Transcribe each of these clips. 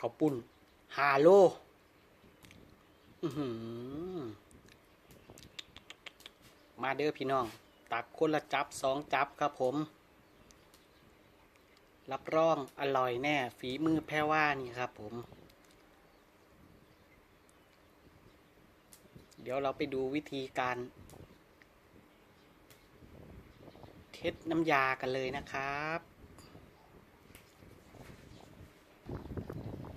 ขาปุ้นฮาโลอื้อหือมาเด้อพี่น้อง ตักคนละจับสองจับครับผม รับรองอร่อยแน่ ฝีมือแพรว่านี่ครับผม เดี๋ยวเราไปดูวิธีการ เทสน้ำยากันเลยนะครับ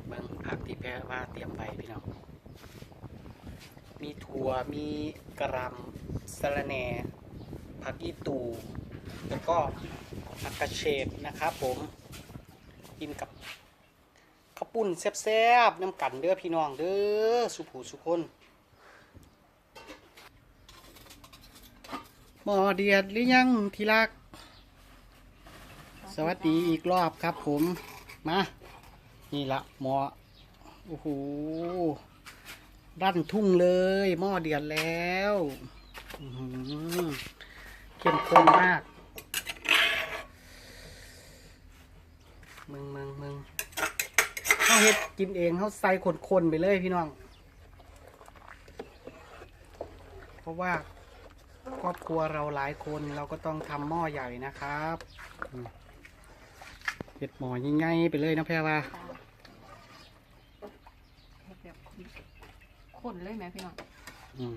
เบิ่งผัก ที่แพรว่าเตรียมไปพี่น้อง มีถั่ว มีกระหลำสะระแหน่ผักอีตู แล้วก็ผักกระเฉดนะครับผม กินกับข้าวปุ้นแซ่บๆน้ำกันเด้อพี่น้องเด้อสุผูสุคนหมอเดียดหรือยังทีรัก สวัสดีอีกรอบครับผม มา นี่ละหมอ โอ้โหดันทุ่งเลยหม้อเดือดแล้วเข้มข้นมากมึงมึงมึงเขาเฮ็ดกินเองเขาใส่คนๆไปเลยพี่น้อง เพราะว่าครอบครัวเราหลายคนเราก็ต้องทำหม้อใหญ่นะครับเฮ็ดหม้อใหญ่ๆไปเลยนะแพรว่า เฮ็ดแบบ ข้นเลยไหมพี่น้องอืม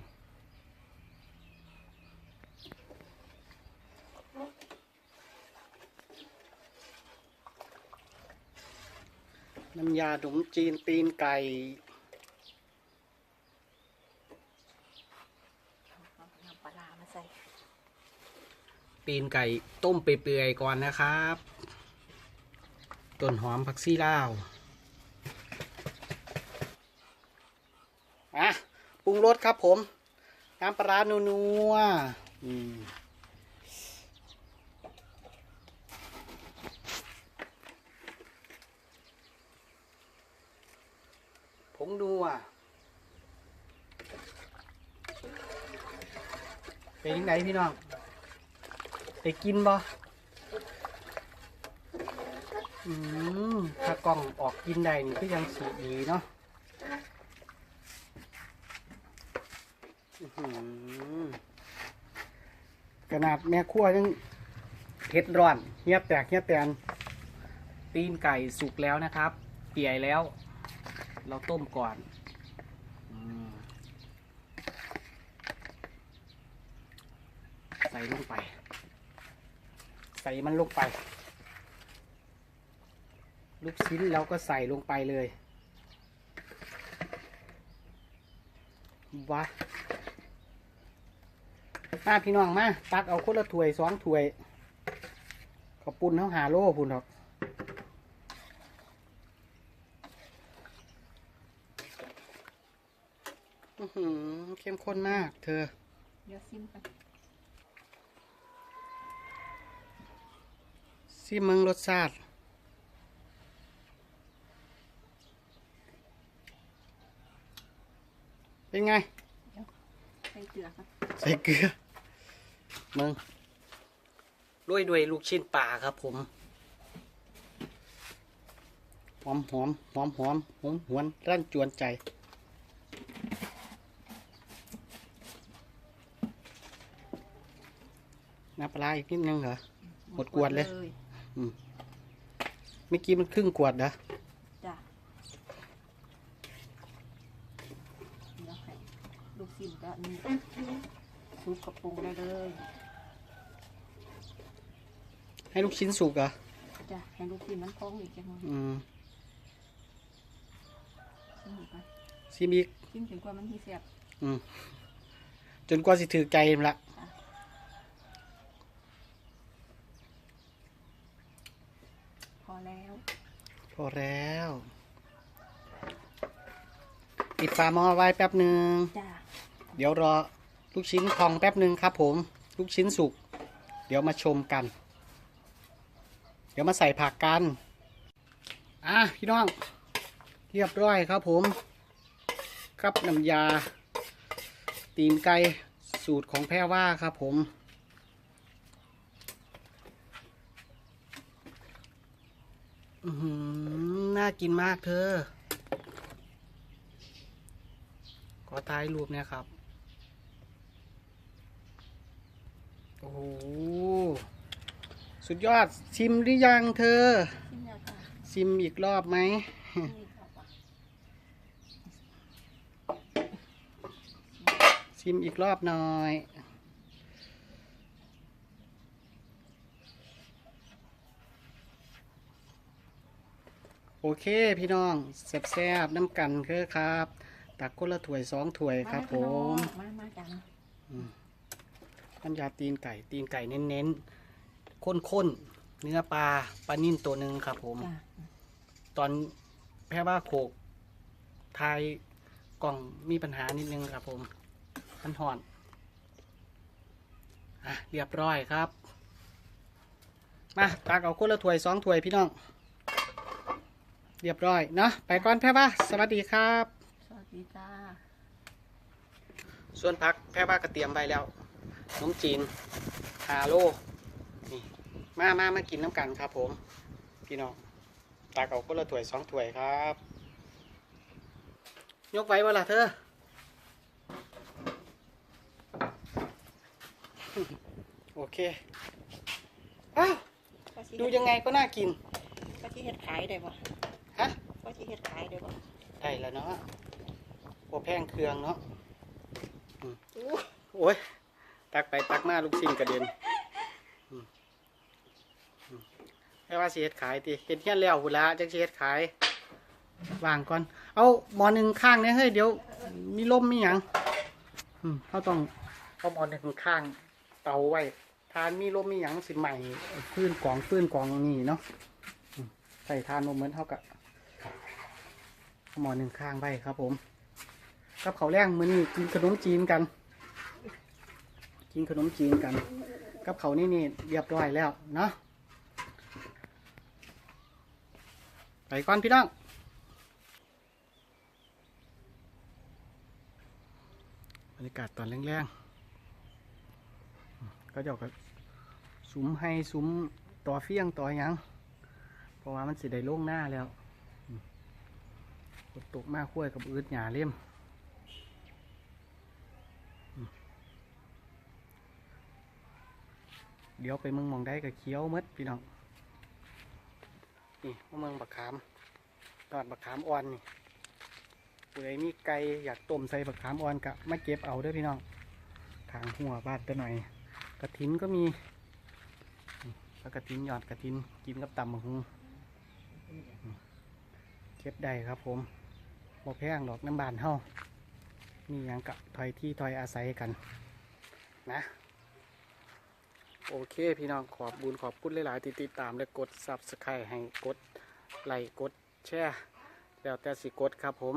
น้ำยาขนมจีนตีนไก่เอาน้ำปลาร้ามาใส่ตีนไก่ต้มเปื่อยๆก่อนนะครับ ต้นหอมผักซี่ลาวอะปรุ งรสครับผม น้ำปลาร้านัวผงนัวเป็นยังไงพี่น้องไปกินบ่อืมถ้ากล้องออกกินได้นี่ก็ยังสีดีเนาะอื้อหือ ขนาดแม่ครัวยังเผ็ดร้อนเงียบแตกเงียบแตนตีนไก่สุกแล้วนะครับ เปียแล้ว เราต้มก่อนอใส่ลงไป ใส่มันลงไป ลูกชิ้นเราก็ใส่ลงไปเลยวะ มาพี่น้องมาตักเอาคนละถ้วยสองถ้วยขอบปุ่นเขาหาโล่พุ่นหรอกอื้อหือเข้มข้นมาก เธอ เดี๋ยวซิมกันซิมึงรสชาติเป็นไง ใส่เกลือกันใส่เกลือ มึงด้วยด้วยลูกชิ้นปลาครับผมหอมหอมหอมหอมหอมหวนรั่นจวนใจน้ำปลาร้าอีกนิดนึงเหรอหมดขวดเลยเมื่อกี้มันครึ่งขวดนะจ้ะเดี๋ยวให้ลูกซิมก็นี่ซุปกระปุงได้เลย ให้ลูกชิ้นสุกเหรอจ้ะให้ลูกซิมมันพองอีกจังหวะอืมซิมอีกก่อนซิมอีกซิมถึงกว่ามันที่เสียบอืมจนกว่าสิถือใจมันละพอแล้ว พอแล้วปิดฝาหม้อไว้แป๊บหนึ่งจ้ะเดี๋ยวรอลูกชิ้นพองแป๊บหนึ่งครับผม ลูกชิ้นสุก เดี๋ยวมาชมกัน เดี๋ยวมาใส่ผักกัน อะพี่น้อง เรียบร้อยครับผม กับน้ำยา ตีนไก่สูตรของแพรว่าครับผมน่ากินมากเธอ ขอท้ายรูปเนี่ยครับ โอ้ สุดยอดชิมหรือยังเธอ ชิมแล้วค่ะชิมอีกรอบไหม นี่ค่ะป่ะชิมอีกรอบหน่อย โอเคพี่น้องแซ่บๆน้ำกันคือครับ ตักคนละถ้วยสองถ้วยครับผมมามาจัง น้ำยาตีนไก่ตีนไก่เน้นๆ ข้นๆเนื้อปลาปลานิ่นตัวหนึ่งครับผม จ้ะตอนแพ้ว่าโขกทายกล่องมีปัญหานิดนึงครับผมมันห่อนอะเรียบร้อยครับ มาตักเอาคนละถ้วยสองถ้วยพี่น้อง เรียบร้อยเนาะไปก่อนแพ้ว่าสวัสดีครับ สวัสดีจ้า ส่วนพักแพ้ว่ากระเตรียมไปแล้วขนมจีนฮาโลนี่ มามามากินน้ำกันครับผม พี่น้องตักเอาคนละถ้วยสองถ้วยครับ ยกไว้เวลาเธอโอเคอ้าวดูยังไงก็น่ากินก็ที่เฮ็ดขายได้บ่ฮะก็ที่เฮ็ดขายได้บ่ได้แล้วเนาะโอแพงเครื่องเนาะอืมอู้โอ้ยตักไปตักมาลูกชิ้นกระเด็นอืมอืม แค่ว่าสิเฮ็ดขายติเฮ็ดเฮียนแล้วหุ่นละจังสิเฮ็ดขายวางก่อน เอาหมอหนึ่งข้างเนี่ยเฮ้ยเดี๋ยวมีลมมีหยังอืมเขาต้องเอาหมอหนึ่งข้างเตาไว้ทานมีลมมีหยังสิใหม่ฟื้นกองฟื้นกองนี่เนาะใส่ทานมาเหมือนเท่ากับหมอหนึ่งข้างไว้ครับผมกับเขาแรงมือนี้กินขนมจีนกัน กินขนมจีนกัน กับเขานี่นี่เรียบร้อยแล้วเนาะไป ก่อนพี่น้องบรรยากาศตอนแรงๆก็จะกับซุ้มให้ซุ้มต่อเฟี้ยงต่อยังเพราะว่ามันสิได้โล่งหน้าแล้วตกมากคุ้ยกับอืดหยาเล่มเดี๋ยวไปมืองมองได้กับเคี้ยวมดพี่น้อง นี่ว่าเมืองบักขามตอดบักขามอ่อนนี่ผู้ใดมีไก่อยากต้มใส่บักขามอ่อนกะมาเก็บเอาด้อพี่น้องทางหัวบ้านตัวหน่อย กระถินก็มีแล้วกระถินหยอดกระถินกินกับตำบักฮุงเก็บได้ครับผมบ่แพงดอกน้ำบานเฮามีหยังกะถอยที่ถอยอาศัยกันนะ โอเคพี่น้องขอบบุญขอบคุณหลายๆที่ติดตามและกด subscribe ให้กดไลค์กดแชร์แล้วแต่สิกดครับผม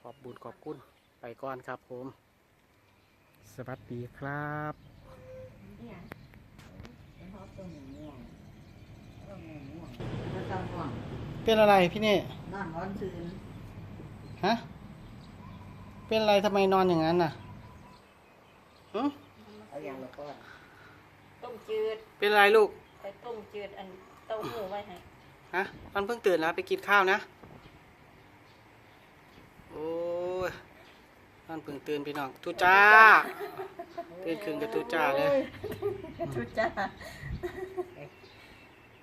ขอบบุญขอบคุณไปก่อนครับผม สวัสดีครับเนี่ยชอบต้มม่วงต้มม่วงแล้วก็ม่วงเป็นอะไรพี่เน่นอนร้อนซื่นฮะเป็นอะไรทำไมนอนอย่างนั้นน่ะหึเอาอย่างละก้อนต้ มจืด เป็นอะไรลูก ไปต้มจืดอันเต้าหู้ไว้ให้ฮะมันเพิ่งตื่นแล้วไปกินข้าวนะ โอ้ยมันเพิ่งตื่นพี่น้องทุจ้า ตื่นขึ้นกับทุจ้าเลยทุจ้า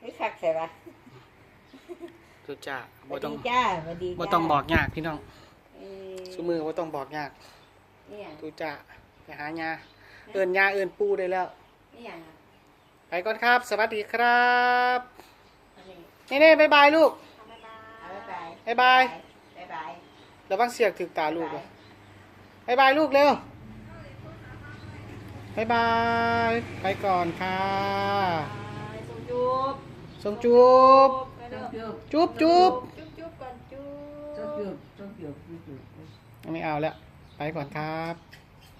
นี่คักใส่ปะทุจ้าสบ่วัสต้องดีจ้าสวัสดีบ่ต้องบอกยากพี่น้องเอ่อสมือบ่ต้องบอกยากเนี่ยทุจ้าไปหายาเอิ้นยาเอิ้นปูได้แล้วนี่อย่างอะ ไปก่อนครับ สวัสดีครับอันนี้นี่นี่บายบายลูกเอาบ๊ายบายบ๊ายบายบ๊ายบายระวังเสียกถึกตาลูกเลยบายบายลูกเร็วบายบายไปก่อนค่ะส่งจุ๊บส่งจูบไปเด้อจุ๊บจูบจูบจุ๊บจุ๊บก่อนจุ๊จุ๊บบจุ๊บจุ๊บจุ๊บจุ๊บจุ๊บไม่เอาแล้ว ไปก่อนครับ